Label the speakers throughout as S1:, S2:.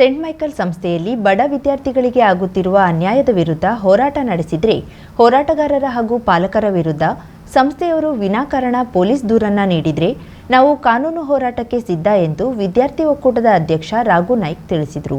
S1: Scent Michael ಸಂಸ್ಥೆಯಲ್ಲಿ ಬಡ ವಿದ್ಯಾರ್ಥಿಗಳಿಗೆ ಆಗುತ್ತಿರುವ ಅನ್ಯಾಯದ ವಿರುದ್ಧ ಹೋರಾಟ ನಡೆಸಿದರೆ ಹೋರಾಟಗಾರರ ಹಾಗೂ ಪಾಲಕರ ವಿರುದ್ಧ ಸಂಸ್ಥೆಯವರು ವಿನಾಕಾರಣ ಪೊಲೀಸ್ ದೂರನ್ನ ನೀಡಿದರೆ ನಾವು ಕಾನೂನು ಹೋರಾಟಕ್ಕೆ ಸಿದ್ಧ ಎಂದು ವಿದ್ಯಾರ್ಥಿ ಒಕ್ಕೂಟದ ಅಧ್ಯಕ್ಷ ರಾಘು ನಾಯ್ಕ್ ತಿಳಿಸಿದರು.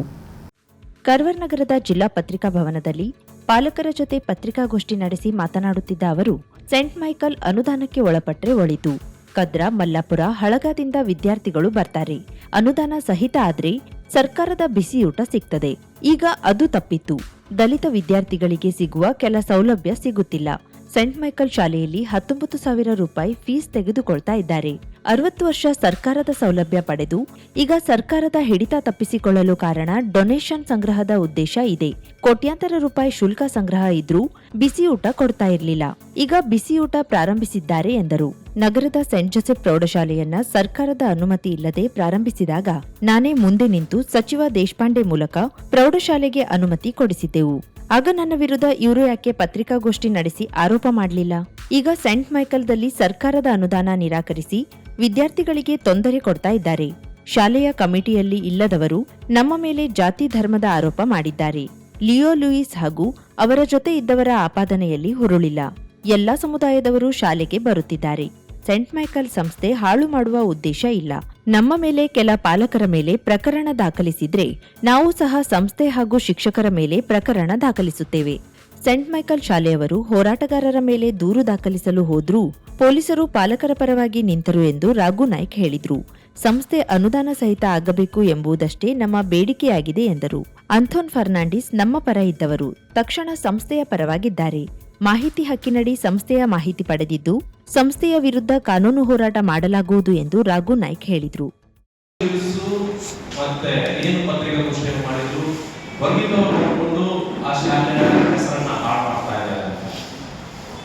S1: ಕರ್ವರ್ ನಗರದ ಜಿಲ್ಲಾ ಪತ್ರಿಕಾ ಭವನದಲ್ಲಿ ಪಾಲಕರ ಜೊತೆ ಪತ್ರಿಕಾಗೋಷ್ಠಿ ನಡೆಸಿ ಮಾತನಾಡುತ್ತಿದ್ದ ಅವರು ಸೆಂಟ್ ಮೈಕಲ್ ಅನುದಾನಕ್ಕೆ ಒಳಪಟ್ಟರೆ ಒಳಿತು. ಕದ್ರ, ಮಲ್ಲಾಪುರ, ಹಳಗಾದಿಂದ ವಿದ್ಯಾರ್ಥಿಗಳು ಬರ್ತಾರೆ. ಅನುದಾನ ಸಹಿತ ಆದ್ರೆ ಸರ್ಕಾರದ ಬಿಸಿಯೂಟ ಸಿಗ್ತದೆ. ಈಗ ಅದು ತಪ್ಪಿತ್ತು. ದಲಿತ ವಿದ್ಯಾರ್ಥಿಗಳಿಗೆ ಸಿಗುವ ಕೆಲ ಸೌಲಭ್ಯ ಸಿಗುತ್ತಿಲ್ಲ. ಸೆಂಟ್ ಮೈಕಲ್ ಶಾಲೆಯಲ್ಲಿ ಹತ್ತೊಂಬತ್ತು ಸಾವಿರ ರೂಪಾಯಿ ಫೀಸ್ ತೆಗೆದುಕೊಳ್ತಾ ಇದ್ದಾರೆ. ಅರವತ್ತು ವರ್ಷ ಸರ್ಕಾರದ ಸೌಲಭ್ಯ ಪಡೆದು, ಈಗ ಸರ್ಕಾರದ ಹಿಡಿತ ತಪ್ಪಿಸಿಕೊಳ್ಳಲು ಕಾರಣ ಡೊನೇಷನ್ ಸಂಗ್ರಹದ ಉದ್ದೇಶ ಇದೆ. ಕೋಟ್ಯಾಂತರ ರೂಪಾಯಿ ಶುಲ್ಕ ಸಂಗ್ರಹ ಇದ್ರೂ ಬಿಸಿಯೂಟ ಕೊಡ್ತಾ ಇರಲಿಲ್ಲ. ಈಗ ಬಿಸಿಯೂಟ ಪ್ರಾರಂಭಿಸಿದ್ದಾರೆ ಎಂದರು. ನಗರದ ಸೆಂಟ್ ಜೋಸೆಫ್ ಪ್ರೌಢಶಾಲೆಯನ್ನ ಸರ್ಕಾರದ ಅನುಮತಿ ಇಲ್ಲದೆ ಪ್ರಾರಂಭಿಸಿದಾಗ ನಾನೇ ಮುಂದೆ ನಿಂತು ಸಚಿವ ದೇಶಪಾಂಡೆ ಮೂಲಕ ಪ್ರೌಢಶಾಲೆಗೆ ಅನುಮತಿ ಕೊಡಿಸಿದ್ದೆವು. ಆಗ ನನ್ನ ವಿರುದ್ಧ ಇವರು ಯಾಕೆ ಪತ್ರಿಕಾಗೋಷ್ಠಿ ನಡೆಸಿ ಆರೋಪ ಮಾಡಲಿಲ್ಲ? ಈಗ ಸೆಂಟ್ ಮೈಕಲ್ದಲ್ಲಿ ಸರ್ಕಾರದ ಅನುದಾನ ನಿರಾಕರಿಸಿ ವಿದ್ಯಾರ್ಥಿಗಳಿಗೆ ತೊಂದರೆ ಕೊಡ್ತಾ ಇದ್ದಾರೆ. ಶಾಲೆಯ ಕಮಿಟಿಯಲ್ಲಿ ಇಲ್ಲದವರು ನಮ್ಮ ಮೇಲೆ ಜಾತಿ ಧರ್ಮದ ಆರೋಪ ಮಾಡಿದ್ದಾರೆ. ಲಿಯೋ ಲೂಯಿಸ್ ಹಾಗೂ ಅವರ ಜೊತೆ ಇದ್ದವರ ಆಪಾದನೆಯಲ್ಲಿ ಹುರುಳಿಲ್ಲ. ಎಲ್ಲಾ ಸಮುದಾಯದವರು ಶಾಲೆಗೆ ಬರುತ್ತಿದ್ದಾರೆ. ಸೆಂಟ್ ಮೈಕಲ್ ಸಂಸ್ಥೆ ಹಾಳು ಮಾಡುವ ಉದ್ದೇಶ ಇಲ್ಲ. ನಮ್ಮ ಮೇಲೆ ಕೆಲ ಪಾಲಕರ ಮೇಲೆ ಪ್ರಕರಣ ದಾಖಲಿಸಿದ್ರೆ, ನಾವು ಸಹ ಸಂಸ್ಥೆ ಹಾಗೂ ಶಿಕ್ಷಕರ ಮೇಲೆ ಪ್ರಕರಣ ದಾಖಲಿಸುತ್ತೇವೆ. ಸೆಂಟ್ ಮೈಕಲ್ ಶಾಲೆಯವರು ಹೋರಾಟಗಾರರ ಮೇಲೆ ದೂರು ದಾಖಲಿಸಲು ಹೋದ್ರೂ, ಪೊಲೀಸರು ಪಾಲಕರ ಪರವಾಗಿ ನಿಂತರು ಎಂದು ರಾಘು ನಾಯ್ಕ್ ಹೇಳಿದ್ರು. ಸಂಸ್ಥೆ ಅನುದಾನ ಸಹಿತ ಆಗಬೇಕು ಎಂಬುದಷ್ಟೇ ನಮ್ಮ ಬೇಡಿಕೆಯಾಗಿದೆ ಎಂದರು. ಅಂಥೋನ್ ಫರ್ನಾಂಡಿಸ್ ನಮ್ಮ ಪರ ಇದ್ದವರು. ತಕ್ಷಣ ಸಂಸ್ಥೆಯ ಪರವಾಗಿದ್ದಾರೆ. ಮಾಹಿತಿ ಹಕ್ಕಿನಡಿ ಸಂಸ್ಥೆಯ ಮಾಹಿತಿ ಪಡೆದಿದ್ದು, ಸಂಸ್ಥೆಯ ವಿರುದ್ಧ ಕಾನೂನು ಹೋರಾಟ ಮಾಡಲಾಗುವುದು ಎಂದು ರಾಘು ನಾಯ್ಕ್ ಹೇಳಿದರು.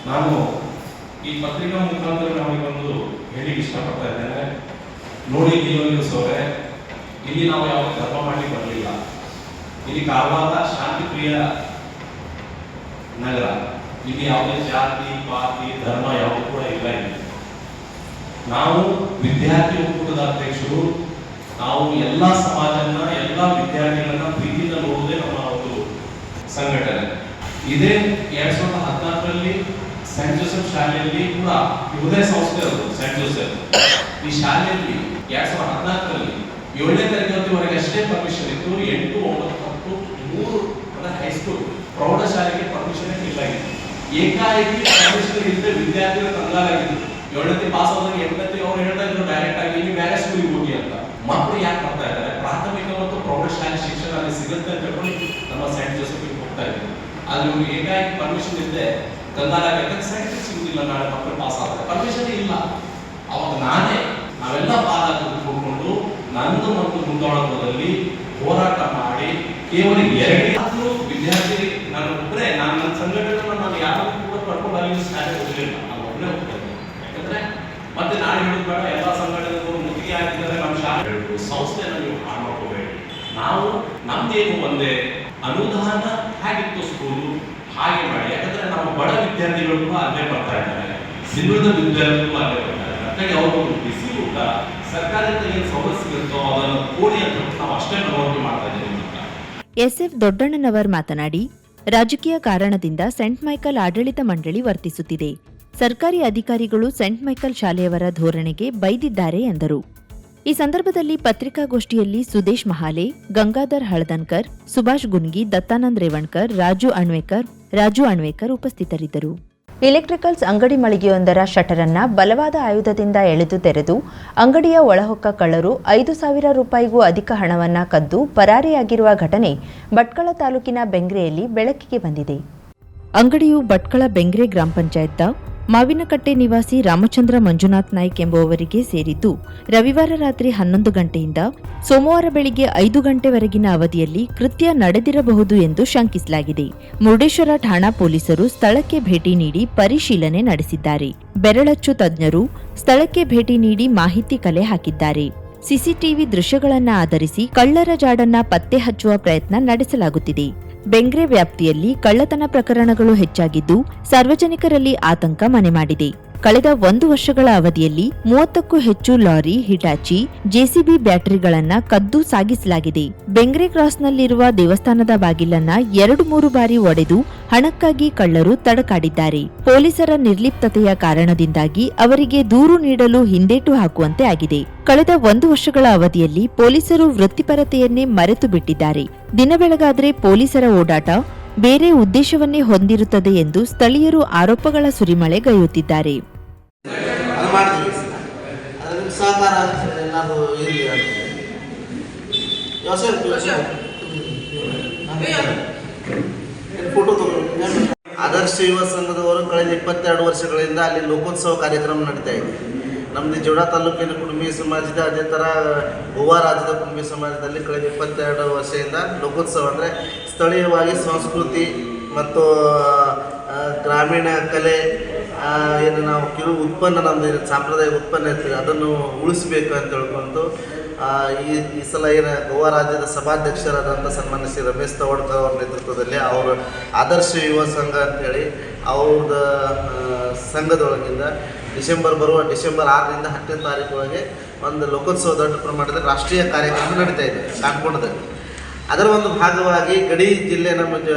S2: ನಾನು ಈ ಪತ್ರಿಕಾ ಮುಖಾಂತರ ನಮಗೊಂದು ಹೇಳಿಕ್ಕೆ ಇಷ್ಟಪಡ್ತಾ ಇದ್ದೇನೆ. ನೋಡಿ ನ್ಯೂಸ್ ಅವರೇ, ಇಲ್ಲಿ ನಾವು ಯಾವ ಧರ್ಮ ಮಾಡಿ ಬರಲಿಲ್ಲ. ಇಲ್ಲಿ ಕಾರವಾರ, ಶಾಂತಿಪ್ರಿಯ ನಗರ. ಇಲ್ಲಿ ಯಾವುದೇ ಜಾತಿ, ಪಾತಿ, ಧರ್ಮ ಯಾವುದು ಕೂಡ ಇಲ್ಲ ಇಲ್ಲಿ. ನಾವು ವಿದ್ಯಾರ್ಥಿ ಒಕ್ಕೂಟದ ಅಧ್ಯಕ್ಷರು, ನಾವು ಎಲ್ಲ ಸಮಾಜನ ಎಲ್ಲ ವಿದ್ಯಾರ್ಥಿಗಳನ್ನ ಪ್ರೀತಿಯಿಂದ ನೋಡುವುದೇ ನಮ್ಮ ಒಂದು ಸಂಘಟನೆ. ಇದೇ ಎರಡ್ ಸಾವಿರದ ಹದಿನಾಲ್ಕರಲ್ಲಿ ಸೆಂಟ್ ಜೋಸೆಫ್ ಶಾಲೆಯಲ್ಲಿ ಕೂಡ ಇವುದೇ ಸಂಸ್ಥೆ ಅದು ಸೆಂಟ್ ಜೋಸೆಫ್ ಈ ಶಾಲೆಯಲ್ಲಿ ಎರಡ್ ಸಾವಿರದ ಹದಿನಾಲ್ಕರಲ್ಲಿ ಏಳನೇ ತರಗತಿವರೆಗೆ ಅಷ್ಟೇ ಪರ್ಮಿಷನ್ ಇತ್ತು. ಎಂಟು, ಒಂಬತ್ತು, ಹತ್ತು ಮೂರು ಹೈಸ್ಕೂಲ್ ಪ್ರೌಢಶಾಲೆಗೆ ಪರ್ಮಿಷನ್ ಇಲ್ಲ. ಇತ್ತು ಏಕಾಏಕಿ ಪರ್ಮಿಷನ್ ಇಲ್ಲದೆ ವಿದ್ಯಾರ್ಥಿಗಳು ಕಂಗಾಲಾಗಿದ್ರು ಏಳನೇ ಪಾಸ್ ಆದಾಗ ಎಂಟನೇ ಅವ್ರು ಹೇಳ್ತಾ ಇದ್ರು ಡೈರೆಕ್ಟ್ ಆಗಿ ನೀವು ಬೇರೆ ಸ್ಕೂಲಿಗೆ ಹೋಗಿ ಅಂತ. ಮಕ್ಕಳು ಯಾಕೆ ಬರ್ತಾ ಇದ್ದಾರೆ? ಪ್ರಾಥಮಿಕ ಮತ್ತು ಪ್ರೌಢಶಾಲೆ ಶಿಕ್ಷಣ ಅಲ್ಲಿ ಸಿಗುತ್ತೆ ಅಂತ ಹೇಳ್ಕೊಂಡು ನಮ್ಮ ಸೆಂಟ್ ಜೋಸೆಫ್ಗೆ ಹೋಗ್ತಾ ಇದ್ರು. ಆದ್ರೆ ಇವ್ರಿಗೆ ಏಕಾಏಕಿ ಪರ್ಮಿಷನ್ ಇಲ್ಲದೆ ಕಂಗಾಲಾಗಿ ಸೈಂಟ್ ಸಿಗುದಿಲ್ಲ ನಾಳೆ ಮಕ್ಕಳು ಪಾಸ್ ಆದ್ರೆ. ಪರ್ಮಿಷನ್ ಇಲ್ಲ. ಅವಾಗ ನಾನೇ ನಾವೆಲ್ಲ ಪಾಲಕರು ಕೂತ್ಕೊಂಡು ನಂದು ಮತ್ತು ಮುಂದಾಳದಲ್ಲಿ ಹೋರಾಟ ಮಾಡಿ ಕೇವಲ ಎರಡೇ ಆದ್ರೂ ವಿದ್ಯಾರ್ಥಿ ನಾನು ಒಬ್ಬರೇ ನಾನು ನನ್ನ ಸಂಘಟನೆ ಕರ್ಕೊಂಡು ಅಲ್ಲಿ ಶಾಲೆ ಹೋಗಲಿಲ್ಲ ನಾವು ಒಬ್ಬನೇ ಯಾಕಂದ್ರೆ ಮತ್ತೆ ನಾಳೆ ಹೇಳೋದು ಬೇಡ, ಎಲ್ಲ ಸಂಘಟನೆಗಳು ಮುತ್ತಿಗೆ ಆಗಿದ್ದಾರೆ ನಮ್ಮ ಶಾಲೆ ಸಂಸ್ಥೆನ ನೀವು ಹಾಳು ಮಾಡ್ಕೋಬೇಡಿ. ನಾವು ನಮ್ದೇನು ಒಂದೇ ಅನುದಾನ ಹೇಗಿತ್ತು ಸ್ಕೂಲು ಹಾಗೆ ಮಾಡಿ. ಯಾಕಂದ್ರೆ ನಮ್ಮ ಬಡ ವಿದ್ಯಾರ್ಥಿಗಳು ಅಲ್ಲೇ ಬರ್ತಾ ಇದ್ದಾರೆ. ಸಿಂಧುದ ವಿದ್ಯಾರ್ಥಿಗಳು ಅಲ್ಲೇ ಬರ್ತಾ ಇದ್ದಾರೆ. ಹಾಗಾಗಿ ಬಿಸಿ ಊಟ, ಸರ್ಕಾರದಿಂದ ಏನು ಸವಲತ್ತು ಸಿಗುತ್ತೋ ಅದನ್ನು ಕೊಡಿ ಅಂತ ನಾವು ಅಷ್ಟೇ ಮನವರಿಕೆ ಮಾಡ್ತಾ ಇದ್ದೀವಿ ಎಸ್
S1: ಎಫ್ ದೊಡ್ಡಣ್ಣನವರ್ ಮಾತನಾಡಿ ರಾಜಕೀಯ ಕಾರಣದಿಂದ ಸೆಂಟ್ ಮೈಕಲ್ ಆಡಳಿತ ಮಂಡಳಿ ವರ್ತಿಸುತ್ತಿದೆ. ಸರ್ಕಾರಿ ಅಧಿಕಾರಿಗಳು ಸೆಂಟ್ ಮೈಕಲ್ ಶಾಲೆಯವರ ಧೋರಣೆಗೆ ಬೈದಿದ್ದಾರೆ ಎಂದರು. ಈ ಸಂದರ್ಭದಲ್ಲಿ ಪತ್ರಿಕಾಗೋಷ್ಠಿಯಲ್ಲಿ ಸುದೇಶ್ ಮಹಾಲೆ, ಗಂಗಾಧರ್ ಹಳದನ್ಕರ್, ಸುಭಾಷ್ ಗುನ್ಗಿ, ದತ್ತಾನಂದ್ ರೇವಣ್ಕರ್, ರಾಜು ಅಣ್ವೇಕರ್ ರಾಜು ಅಣ್ವೇಕರ್ ಉಪಸ್ಥಿತರಿದ್ದರು. ಇಲೆಕ್ಟ್ರಿಕಲ್ಸ್ ಅಂಗಡಿ ಮಳಿಗೆಯೊಂದರ ಶಟರನ್ನ ಬಲವಾದ ಆಯುಧದಿಂದ ಎಳೆದು ತೆರೆದು ಅಂಗಡಿಯ ಒಳಹೊಕ್ಕ ಕಳ್ಳರು ಐದು ಸಾವಿರ ರೂಪಾಯಿಗೂ ಅಧಿಕ ಹಣವನ್ನು ಕದ್ದು ಪರಾರಿಯಾಗಿರುವ ಘಟನೆ ಭಟ್ಕಳ ತಾಲೂಕಿನ ಬೆಂಗ್ರೆಯಲ್ಲಿ ಬೆಳಕಿಗೆ ಬಂದಿದೆ. ಅಂಗಡಿಯು ಭಟ್ಕಳ ಬೆಂಗ್ರೆ ಗ್ರಾಮ ಪಂಚಾಯತ್ನ ಮಾವಿನಕಟ್ಟೆ ನಿವಾಸಿ ರಾಮಚಂದ್ರ ಮಂಜುನಾಥ್ ನಾಯ್ಕ್ ಎಂಬುವವರಿಗೆ ಸೇರಿದ್ದು, ರವಿವಾರ ರಾತ್ರಿ ಹನ್ನೊಂದು ಗಂಟೆಯಿಂದ ಸೋಮವಾರ ಬೆಳಿಗ್ಗೆ ಐದು ಗಂಟೆವರೆಗಿನ ಅವಧಿಯಲ್ಲಿ ಕೃತ್ಯ ನಡೆದಿರಬಹುದು ಎಂದು ಶಂಕಿಸಲಾಗಿದೆ. ಮುರುಡೇಶ್ವರ ಠಾಣಾ ಪೊಲೀಸರು ಸ್ಥಳಕ್ಕೆ ಭೇಟಿ ನೀಡಿ ಪರಿಶೀಲನೆ ನಡೆಸಿದ್ದಾರೆ. ಬೆರಳಚ್ಚು ತಜ್ಞರು ಸ್ಥಳಕ್ಕೆ ಭೇಟಿ ನೀಡಿ ಮಾಹಿತಿ ಕಲೆ ಹಾಕಿದ್ದಾರೆ. ಸಿಸಿಟಿವಿ ದೃಶ್ಯಗಳನ್ನು ಆಧರಿಸಿ ಕಳ್ಳರ ಜಾಡನ್ನ ಪತ್ತೆ ಹಚ್ಚುವ ಪ್ರಯತ್ನ ನಡೆಸಲಾಗುತ್ತಿದೆ. ಬೆಂಗ್ರೆ ವ್ಯಾಪ್ತಿಯಲ್ಲಿ ಕಳ್ಳತನ ಪ್ರಕರಣಗಳು ಹೆಚ್ಚಾಗಿದ್ದು ಸಾರ್ವಜನಿಕರಲ್ಲಿ ಆತಂಕ ಮನೆ ಮಾಡಿದೆ. ಕಳೆದ ಒಂದು ವರ್ಷಗಳ ಅವಧಿಯಲ್ಲಿ ಮೂವತ್ತಕ್ಕೂ ಹೆಚ್ಚು ಲಾರಿ, ಹಿಟಾಚಿ, ಜೆಸಿಬಿ ಬ್ಯಾಟರಿಗಳನ್ನ ಕದ್ದು ಸಾಗಿಸಲಾಗಿದೆ. ಬೆಂಗ್ರೆ ಕ್ರಾಸ್ನಲ್ಲಿರುವ ದೇವಸ್ಥಾನದ ಬಾಗಿಲನ್ನ ಎರಡು ಮೂರು ಬಾರಿ ಒಡೆದು ಹಣಕ್ಕಾಗಿ ಕಳ್ಳರು ತಡಕಾಡಿದ್ದಾರೆ. ಪೊಲೀಸರ ನಿರ್ಲಿಪ್ತತೆಯ ಕಾರಣದಿಂದಾಗಿ ಅವರಿಗೆ ದೂರು ನೀಡಲು ಹಿಂದೇಟು ಹಾಕುವಂತೆ ಆಗಿದೆ. ಕಳೆದ ಒಂದು ವರ್ಷಗಳ ಅವಧಿಯಲ್ಲಿ ಪೊಲೀಸರು ವೃತ್ತಿಪರತೆಯನ್ನೇ ಮರೆತು ಬಿಟ್ಟಿದ್ದಾರೆ ದಿನ ಬೆಳಗಾದ್ರೆ ಪೊಲೀಸರ ಓಡಾಟ ಬೇರೆ ಉದ್ದೇಶವನ್ನೇ ಹೊಂದಿರುತ್ತದೆ ಎಂದು ಸ್ಥಳೀಯರು ಆರೋಪಗಳ
S3: ಸುರಿಮಳೆ ಗೈಯುತ್ತಿದ್ದಾರೆ ಆದರ್ಶ ಯುವ ಸಂಘದವರು ಕಳೆದ ಇಪ್ಪತ್ತೆರಡು ವರ್ಷಗಳಿಂದ ಅಲ್ಲಿ ಲೋಕೋತ್ಸವ ಕಾರ್ಯಕ್ರಮ ನಡೀತಾ ಇದೆ. ನಮ್ಮದು ಜೋಡ ತಾಲೂಕಿನ ಕುಟುಂಬಿ ಸಮಾಜದ ಅದೇ ಥರ ಗೋವಾ ರಾಜ್ಯದ ಕುಟುಂಬಿ ಸಮಾಜದಲ್ಲಿ ಕಳೆದ ಇಪ್ಪತ್ತೆರಡು ವರ್ಷದಿಂದ ಲೋಕೋತ್ಸವ ಅಂದರೆ ಸ್ಥಳೀಯವಾಗಿ ಸಂಸ್ಕೃತಿ ಮತ್ತು ಗ್ರಾಮೀಣ ಕಲೆ ಏನು ನಾವು ಕಿರು ಉತ್ಪನ್ನ ನಮ್ಮದು ಸಾಂಪ್ರದಾಯಿಕ ಉತ್ಪನ್ನ ಇರ್ತೀವಿ ಅದನ್ನು ಉಳಿಸ್ಬೇಕು ಅಂತ ಹೇಳ್ಕೊಂಡು ಈ ಈ ಸಲ ಏನು ಗೋವಾ ರಾಜ್ಯದ ಸಭಾಧ್ಯಕ್ಷರಾದಂಥ ಸನ್ಮಾನ್ಯ ಶ್ರೀ ರಮೇಶ್ ತವಡ್ಕರ್ ಅವರ ನೇತೃತ್ವದಲ್ಲಿ ಅವರು ಆದರ್ಶ ಯುವ ಸಂಘ ಅಂತೇಳಿ ಅವ್ರದ ಆ, ಸಂಘದೊಳಗಿಂದ ಡಿಸೆಂಬರ್ ಬರುವ ಡಿಸೆಂಬರ್ ಆರರಿಂದ ಹತ್ತನೇ ತಾರೀಕು ಒಂದು ಲೋಕೋತ್ಸವ ದೊಡ್ಡ ಪ್ರಮಾಣದ ರಾಷ್ಟ್ರೀಯ ಕಾರ್ಯಕ್ರಮ ನಡೀತಾ ಇದೆ ಕಾನ್ಕೊಂಡದಲ್ಲಿ ಅದರ ಒಂದು ಭಾಗವಾಗಿ ಗಡಿ ಜಿಲ್ಲೆ ನಮ್ಮ ಜ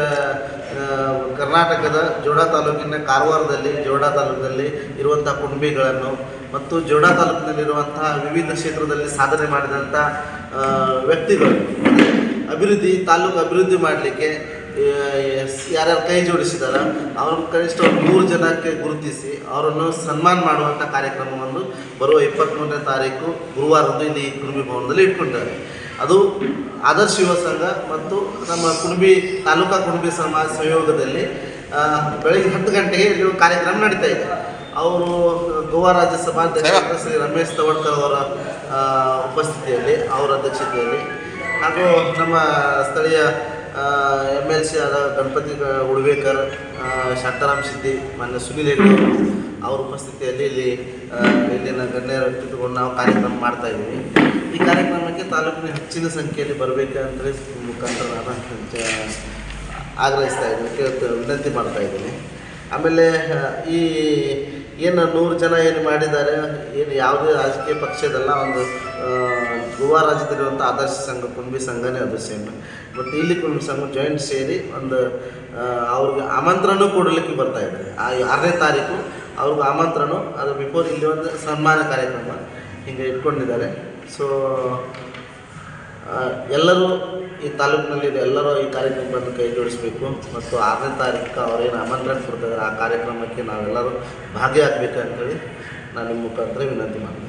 S3: ಕರ್ನಾಟಕದ ಜೋಡಾ ತಾಲೂಕಿನ ಕಾರವಾರದಲ್ಲಿ ಜೋಡಾ ತಾಲೂಕಿನಲ್ಲಿ ಇರುವಂಥ ಕುಂಬಿಗಳನ್ನು ಮತ್ತು ಜೋಡಾ ತಾಲೂಕಿನಲ್ಲಿರುವಂತಹ ವಿವಿಧ ಕ್ಷೇತ್ರದಲ್ಲಿ ಸಾಧನೆ ಮಾಡಿದಂಥ ವ್ಯಕ್ತಿಗಳು. ಅಭಿವೃದ್ಧಿ ತಾಲೂಕು ಅಭಿವೃದ್ಧಿ ಮಾಡಲಿಕ್ಕೆ ಯಾರ್ಯಾರು ಕೈ ಜೋಡಿಸಿದಾರ ಅವರು ಕನಿಷ್ಠ ಒಂದು ನೂರು ಜನಕ್ಕೆ ಗುರುತಿಸಿ ಅವರನ್ನು ಸನ್ಮಾನ ಮಾಡುವಂಥ ಕಾರ್ಯಕ್ರಮವನ್ನು ಬರುವ ಇಪ್ಪತ್ತ್ಮೂರನೇ ತಾರೀಕು ಗುರುವಾರದ್ದು ಇಲ್ಲಿ ಕುರುಬಿ ಭವನದಲ್ಲಿ ಇಟ್ಕೊಂಡಿದ್ದಾರೆ. ಅದು ಆದರ್ಶ ಯುವ ಸಂಘ ಮತ್ತು ನಮ್ಮ ಕುಣಬಿ ತಾಲೂಕಾ ಕುಣಬಿ ಸಮಾಜ ಸಹಯೋಗದಲ್ಲಿ ಬೆಳಗ್ಗೆ ಹತ್ತು ಗಂಟೆಗೆ ಇಲ್ಲಿ ಕಾರ್ಯಕ್ರಮ ನಡೀತಾ ಇದೆ. ಅವರು ಗೋವಾ ರಾಜ್ಯ ಸಭಾಧ್ಯಕ್ಷ ಶ್ರೀ ರಮೇಶ್ ತವಡ್ಕರ್ ಅವರ ಉಪಸ್ಥಿತಿಯಲ್ಲಿ ಅವರ ಅಧ್ಯಕ್ಷತೆಯಲ್ಲಿ ಹಾಗೂ ನಮ್ಮ ಸ್ಥಳೀಯ ಎಂ ಎಲ್ ಸಿ ಆದ ಗಣಪತಿ ಉಡ್ಬೇಕರ್ ಶಾಂತಾರಾಮ್ ಸಿದ್ದಿ, ಮಾನ್ಯ ಸುನಿಲ್ ಹೆಗ್ಡೆ ಅವ್ರ ಉಪಸ್ಥಿತಿಯಲ್ಲಿ ಇಲ್ಲಿ ಇಲ್ಲಿನ ಗಣ್ಯರ ವ್ಯಕ್ತಿತ್ವವನ್ನು ನಾವು ಕಾರ್ಯಕ್ರಮ ಮಾಡ್ತಾ ಇದ್ದೀವಿ. ಈ ಕಾರ್ಯಕ್ರಮಕ್ಕೆ ತಾಲೂಕಿನ ಹೆಚ್ಚಿನ ಸಂಖ್ಯೆಯಲ್ಲಿ ಬರಬೇಕಂದ್ರೆ ಮುಖಾಂತರ ನಾನು ಆಗ್ರಹಿಸ್ತಾ ಇದ್ದೀನಿ ವಿನಂತಿ ಮಾಡ್ತಾ ಇದ್ದೀನಿ. ಆಮೇಲೆ ಈ ಏನು ನೂರು ಜನ ಏನು ಮಾಡಿದ್ದಾರೆ, ಏನು ಯಾವುದೇ ರಾಜಕೀಯ ಪಕ್ಷದಲ್ಲ, ಒಂದು ಗೋವಾ ರಾಜ್ಯದಲ್ಲಿರುವಂಥ ಆದರ್ಶ ಸಂಘ, ಕುಂಬಿ ಸಂಘನೇ ಅದು ಸೇಮ್. ಮತ್ತು ಇಲ್ಲಿ ಕುಂಬಿ ಸಂಘ ಜಾಯಿಂಟ್ ಸೇರಿ ಒಂದು ಅವ್ರಿಗೆ ಆಮಂತ್ರಣ ಕೊಡಲಿಕ್ಕೆ ಬರ್ತಾ ಇದ್ದಾರೆ. ಆ ಆರನೇ ತಾರೀಕು ಅವ್ರಿಗೆ ಆಮಂತ್ರಣ ಅದು ಬಿಫೋರ್ ಇಲ್ಲಿ ಒಂದು ಸನ್ಮಾನ ಕಾರ್ಯಕ್ರಮ ಹಿಂಗೆ ಇಟ್ಕೊಂಡಿದ್ದಾರೆ. ಸೊ ಎಲ್ಲರೂ ಈ ತಾಲೂಕಿನಲ್ಲಿ ಎಲ್ಲರೂ ಈ ಕಾರ್ಯಕ್ರಮವನ್ನು ಕೈ ಜೋಡಿಸಬೇಕು ಮತ್ತು ಆರನೇ ತಾರೀಕು ಅವರೇನು ಆಮಂತ್ರಣ ಕೊಡ್ತಿದ್ದಾರೆ ಆ ಕಾರ್ಯಕ್ರಮಕ್ಕೆ ನಾವೆಲ್ಲರೂ ಭಾಗಿಯಾಗಬೇಕು ಅಂತೇಳಿ ನಾನು ನಿಮ್ಮ ಮುಖಾಂತರ ವಿನಂತಿ ಮಾಡ್ತೀನಿ.